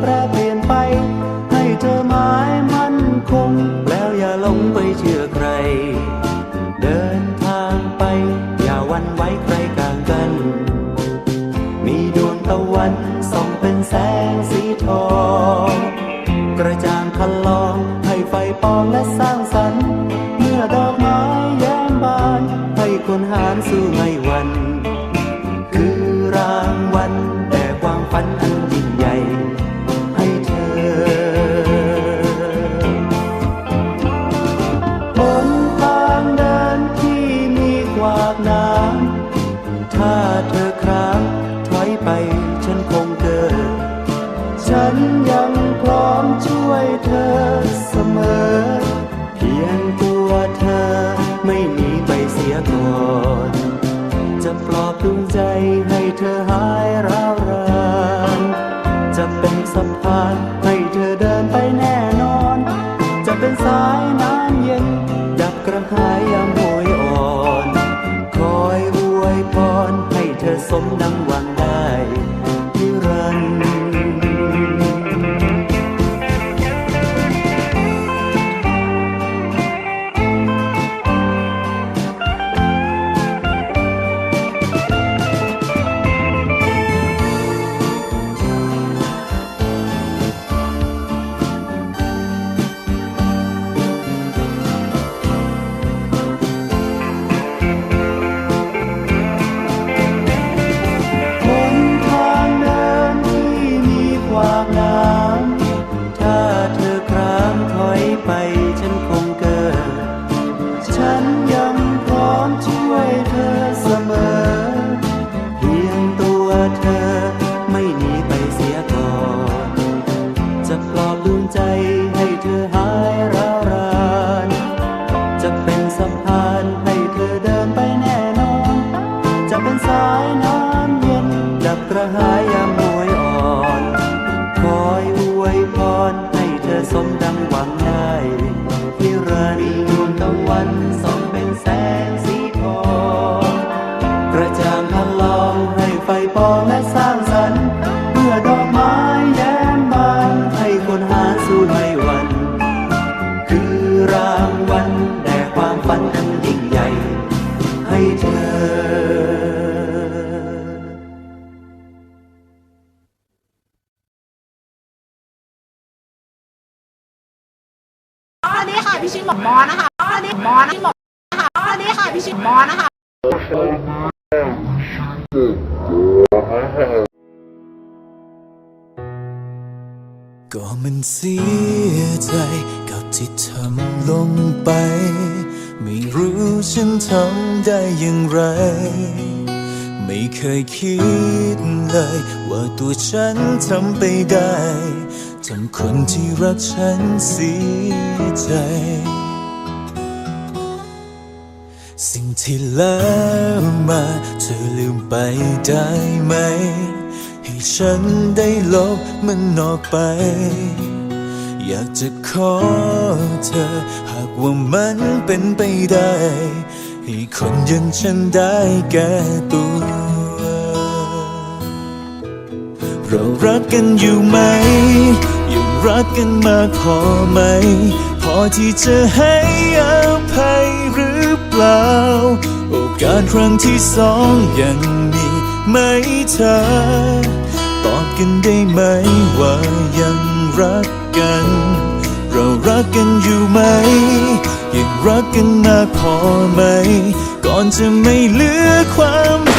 แปรเปลี่ยนไป ให้เธอหมายมั่นคง แล้วอย่าหลงไปเชื่อใคร เดินทางไป อย่าวันไว้ใครกลางกัน มีดวงตะวันส่องเป็นแสงสีทอง ไปฉันคงเกิด ฉันยังพร้อมช่วยเธอเสมอ เพียงตัวเธอไม่หนีไปเสียก่อน จะปลอบดวงใจให้เธอหายร้าวรานจะเป็นสะพานให้เธอเดินไปแน่นอน จะเป็นสายน้ำเย็นดับกระหายยามโหย คงเกิดฉัน หาสู้ไม่หวัน คือรางวัลแด่ความฝันอันยิ่งใหญ่ ให้เธอสวัสดีค่ะพี่ชิมหมอนะคะสวัสดีหมอนะพี่หมอนะคะสวัสดีค่ะพี่ชิมหมอนะคะ ก็มันเสียใจกับที่ทำลงไป ไม่รู้ฉันทำได้อย่างไร ไม่เคยคิดเลย ว่าตัวฉันทำไปได้ทำคนที่รักฉันเสียใจ สิ่งที่แล้วมาเธอลืมไปได้ไหม ให้ฉันได้ลบมันออกไป อยากจะขอเธอ หากว่ามันเป็นไปได้ ให้คนอยังฉันได้แก้ตัว เรารักกันอยู่ไหม ยังรักกันมากพอไหม พอที่จะให้อภัยหรือเปล่า โอกาสครั้งที่สองยังมี ไหมเธอ ตอบกันได้ไหมว่ายังรักกัน เรารักกันอยู่ไหม ยังรักกันมากพอไหม ก่อนจะไม่เหลือความ